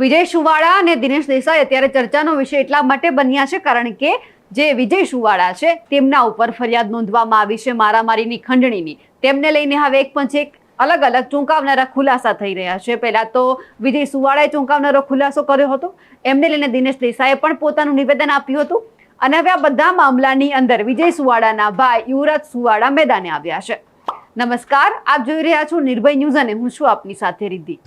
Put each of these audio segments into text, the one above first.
વિજય સુવાળા અને દિનેશ દેસાઈ અત્યારે ચર્ચાનો વિષય એટલા માટે બન્યા છે કારણ કે જે વિજય સુવાળા છે તેમના ઉપર ફરિયાદ નોંધવામાં આવી છે મારામારીની ખંડણીની. તેમને લઈને હવે એક પછી એક અલગ અલગ ચોંકાવનારા ખુલાસા થઈ રહ્યા છે. પહેલા તો વિજય સુવાળાએ ચોંકાવનારો ખુલાસો કર્યો હતો. એમને લઈને દિનેશ દેસાઈએ પણ પોતાનું નિવેદન આપ્યું હતું. અને હવે આ બધા મામલાની અંદર વિજય સુવાળાના ભાઈ યુવરાજ સુવાળા મેદાને આવ્યા છે. નમસ્કાર, આપ જોઈ રહ્યા છો નિર્ભય ન્યૂઝ અને હું છું આપની સાથે રિદ્ધિ.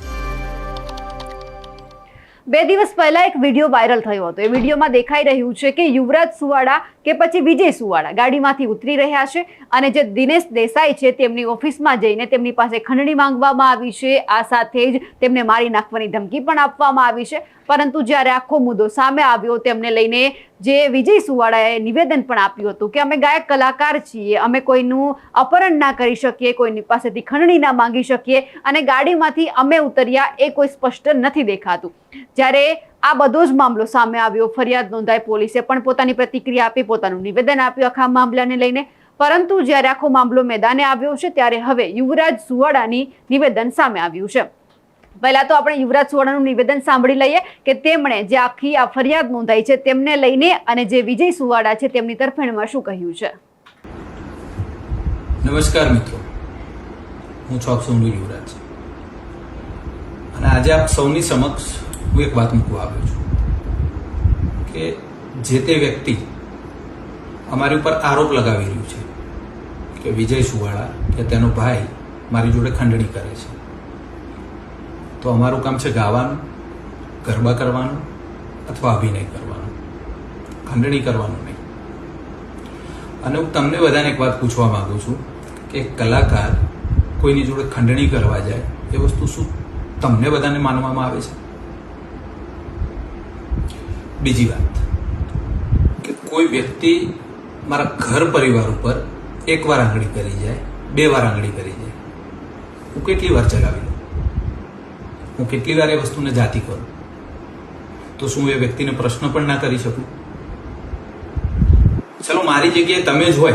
બે દિવસ પહેલા એક વીડિયો વાયરલ થયો હતો. એ વિડીયોમાં દેખાઈ રહ્યું છે કે યુવરાજ સુવાડા કે પછી વિજય સુવાડા ગાડીમાંથી ઉતરી રહ્યા છે અને જે દિનેશ દેસાઈ છે તેમની ઓફિસમાં જઈને તેમની પાસે ખંડણી માંગવામાં આવી છે. આ સાથે જ તેમને મારી નાખવાની ધમકી પણ આપવામાં આવી છે. પરંતુ જ્યારે આખો મુદ્દો સામે આવ્યો, તેમને લઈને જે વિજય સુવાડાએ નિવેદન પણ આપ્યું હતું કે અમે ગાયક કલાકાર છીએ, અમે કોઈનું અપહરણ ના કરી શકીએ, કોઈની પાસેથી ખંડણી ના માંગી શકીએ અને ગાડીમાંથી અમે ઉતર્યા એ કોઈ સ્પષ્ટ નથી દેખાતું. જ્યારે આ બધો જ મામલો સામે આવ્યો, ફરિયાદ નોંધાઈ પોલીસે પણ પોતાની પ્રતિક્રિયા આપી, પોતાનું નિવેદન આપ્યું આખા મામલાને લઈને. પરંતુ જ્યારે આખો મામલો મેદાને આવ્યો છે, ત્યારે હવે યુવરાજ સુવાડાની નિવેદન સામે આવ્યું છે. પહેલા તો આપણે યુવરાજ સુવાડાનું નિવેદન સાંભળી લઈએ કે તેમણે જે આખી આ ફરિયાદ નોંધાઈ છે તેમને લઈને અને જે વિજય સુવાડા છે તેમની તરફેણમાં શું કહ્યું છે? નમસ્કાર મિત્રો. હું છોક સોમલી યુવરાજ. અને આજે આપ સૌની સમક્ષ હું એક વાત મૂકવા આવ્યો છું કે જે તે વ્યક્તિ અમારી ઉપર આરોપ લગાવી રહ્યું છે કે વિજય સુવાળા કે તેનો ભાઈ મારી જોડે ખંડણી કરે છે. તો અમારું કામ છે ગાવાનું, ગરબા કરવાનું અથવા અભિનય કરવાનું. ખંડણી કરવાનું નહીં. અને હું તમને બધાને એક વાત પૂછવા માંગુ છું કે કલાકાર કોઈની જોડે ખંડણી કરવા જાય, એ વસ્તુ શું તમને બધાને માનવામાં આવે છે? બીજી વાત, કે કોઈ વ્યક્તિ મારા ઘર પરિવાર ઉપર એક વાર આંગળી કરી જાય, બે વાર આંગળી કરી જાય, હું કેટલી વાર ચલાવી હું કેટલી વાર એ વસ્તુને જાતિ કરું? તો શું એ વ્યક્તિને પ્રશ્ન પણ ના કરી શકું? ચલો, મારી જગ્યાએ તમે જ હોય.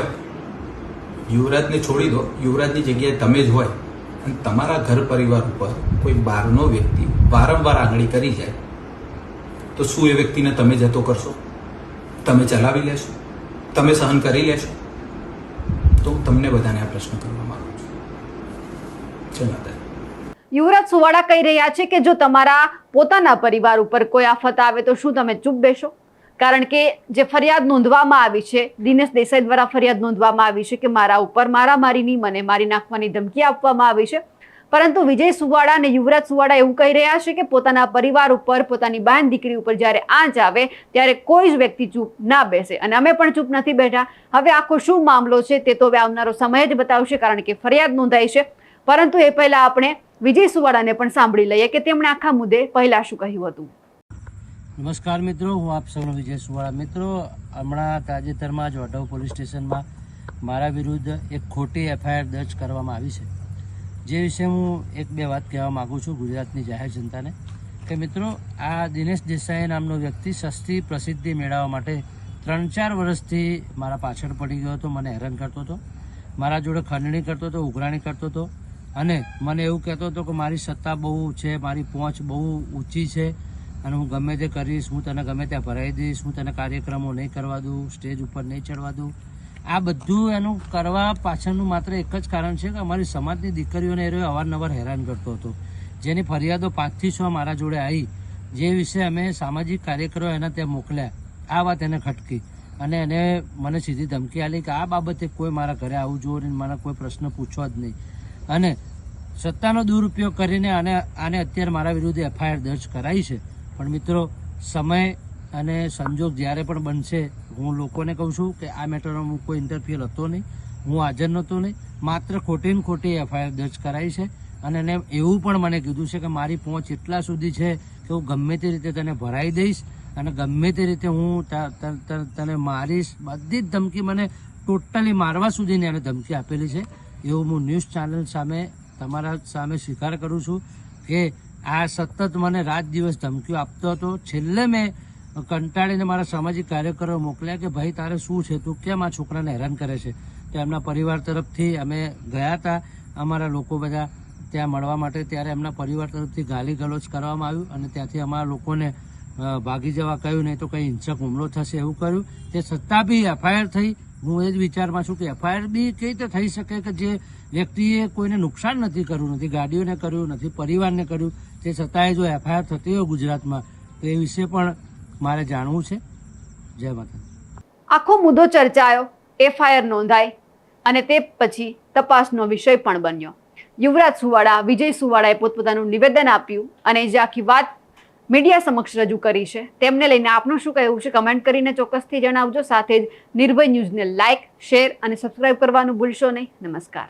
યુવરાજને છોડી દો. યુવરાજની જગ્યાએ તમે જ હોય. અને તમારા ઘર પરિવાર ઉપર કોઈ બહારનો વ્યક્તિ વારંવાર આંગળી કરી જાય, તો શું એ વ્યક્તિને તમે જતો કરશો? તમે ચલાવી લેશો? તમે સહન કરી લેશો? તો હું તમને બધાને આ પ્રશ્ન કરવા માંગુ છું. ચલો યુવરાજ સુવાડા કહી રહ્યા છે કે જો તમારા પોતાના પરિવાર ઉપર કોઈ આફત આવે તો શું તમે ચૂપ બેસો? કારણ કે જે ફરિયાદ નોંધવામાં આવી છે, દિનેશ દેસાઈ દ્વારા ફરિયાદ નોંધવામાં આવી છે કે મારા ઉપર મારામારીની, મને મારી નાખવાની ધમકી આપવામાં આવી છે. પરંતુ વિજય સુવાડા અને યુવરાજ સુવાડા એવું કહી રહ્યા છે કે પોતાના પરિવાર ઉપર, પોતાની બહેન દીકરી ઉપર જ્યારે આંચ આવે, ત્યારે કોઈ જ વ્યક્તિ ચૂપ ના બેસે. અને અમે પણ ચૂપ નથી બેઠા. હવે આખો શું મામલો છે તે તો હવે આવનારો સમય જ બતાવશે કારણ કે ફરિયાદ નોંધાઈ છે. પરંતુ એ પહેલાં આપણે વિજય સુવાડાને પણ સાંભળી લઈએ કે તેમણે આખા મુદ્દે પહેલા શું કહ્યું હતું. નમસ્કાર મિત્રો, હું આપ સૌનો વિજય સુવાળા. મિત્રો, હમણાં તાજેતરમાં જ વઢવ પોલીસ સ્ટેશનમાં મારા વિરુદ્ધ એક ખોટી એફઆઈઆર દર્જ કરવામાં આવી છે. જે વિશે હું એક બે વાત કહેવા માગું છું ગુજરાતની જાહેર જનતાને, કે મિત્રો, આ દિનેશ દેસાઈ નામનો વ્યક્તિ સસ્તી પ્રસિદ્ધિ મેળવવા માટે ત્રણ ચાર વર્ષથી મારા પાછળ પડી ગયો હતો, મને હેરાન કરતો હતો. મારા જોડે ખંડણી કરતો હતો, ઉઘરાણી કરતો હતો. અને મને એવું કહેતો હતો કે મારી સત્તા બહુ છે, મારી પહોંચ બહુ ઊંચી છે અને હું ગમે તે કરીશ, હું તને ગમે ત્યાં ભરાઈ દઈશ, હું તને કાર્યક્રમો નહીં કરવા દઉં, સ્ટેજ ઉપર નહીં ચડવા દઉં. આ બધું એનું કરવા પાછળનું માત્ર એક જ કારણ છે કે અમારી સમાજની દીકરીઓને એ અવારનવાર હેરાન કરતો હતો. જેની ફરિયાદો પાંચથી છ મારા જોડે આવી, જે વિશે અમે સામાજિક કાર્યકરો એના ત્યાં મોકલ્યા. આ વાત એને ખટકી અને એને મને સીધી ધમકી આલી કે આ બાબતે કોઈ મારા ઘરે આવવું જોઈએ મને કોઈ પ્રશ્ન પૂછવા જ નહીં. અને સત્તાનો દુરુપયોગ કરીને આને આને અત્યારે મારા વિરુદ્ધ એફઆઈઆર દર્જ કરાઈ છે. પણ મિત્રો, સમય અને સંજોગ જ્યારે પણ બનશે, હું લોકોને કહું છું કે આ મેટરમાં હું કોઈ ઇન્ટરફિયર હતો નહીં. હું હાજર નહોતો નહીં. માત્ર ખોટી ને ખોટી એફઆઈઆર દર્જ કરાઈ છે. અને એને એવું પણ મને કીધું છે કે મારી પહોંચ એટલા સુધી છે કે હું ગમે તે રીતે તને ભરાઈ દઈશ અને ગમે તે રીતે હું તને મારીશ. બધી જ ધમકી મને ટોટલી મારવા સુધીની એને ધમકી આપેલી છે. એવું હું ન્યૂઝ ચેનલ સામે, તમારા સામે સ્વીકાર કરું છું કે આ સતત મને રાત દિવસ ધમકીઓ આપતો હતો. છેલ્લે મેં કંટાળીને મારા સામાજિક કાર્યકરો મોકલ્યા કે, ભાઈ, તારે શું છે? તું કેમ આ છોકરાને હેરાન કરે છે? તો એમના પરિવાર તરફથી અમે ગયા હતા. અમારા લોકો બધા ત્યાં મળવા માટે, ત્યારે એમના પરિવાર તરફથી ગાલી ગલોચ કરવામાં આવ્યું અને ત્યાંથી અમારા લોકોને ભાગી જવા કહ્યું, નહીં તો કંઈ હિંસક હુમલો થશે, એવું કર્યું. તે છતાં બી એફઆઈઆર થઈ હું એ જ વિચારમાં છું કે એફઆઈઆર બી કઈ રીતે થઈ શકે કે જે વ્યક્તિએ કોઈને નુકસાન નથી કર્યું, નથી ગાડીઓને કર્યું, નથી પરિવારને કર્યું, તે છતાંય જો એફઆઈઆર થતી હોય ગુજરાતમાં, તો એ વિશે પણ મારે જાણવું છે. જય માતા આખો મુદ્દો ચર્ચાયો, એફઆઈઆર નોંધાઈ, અને તે પછી તપાસનો વિષય પણ બન્યો. યુવરાજ સુવાડા, વિજય સુવાડાએ પોતપોતાનું નિવેદન આપ્યું અને જે આખી વાત મીડિયા સમક્ષ રજૂ કરી છે. તેમને લઈને આપનું શું કહેવું છે? કમેન્ટ કરીને ચોક્કસથી જણાવજો. સાથે જ નિર્ભય ન્યૂઝને લાઇક શેર અને સબસ્ક્રાઇબ કરવાનું ભૂલશો નહીં. નમસ્કાર.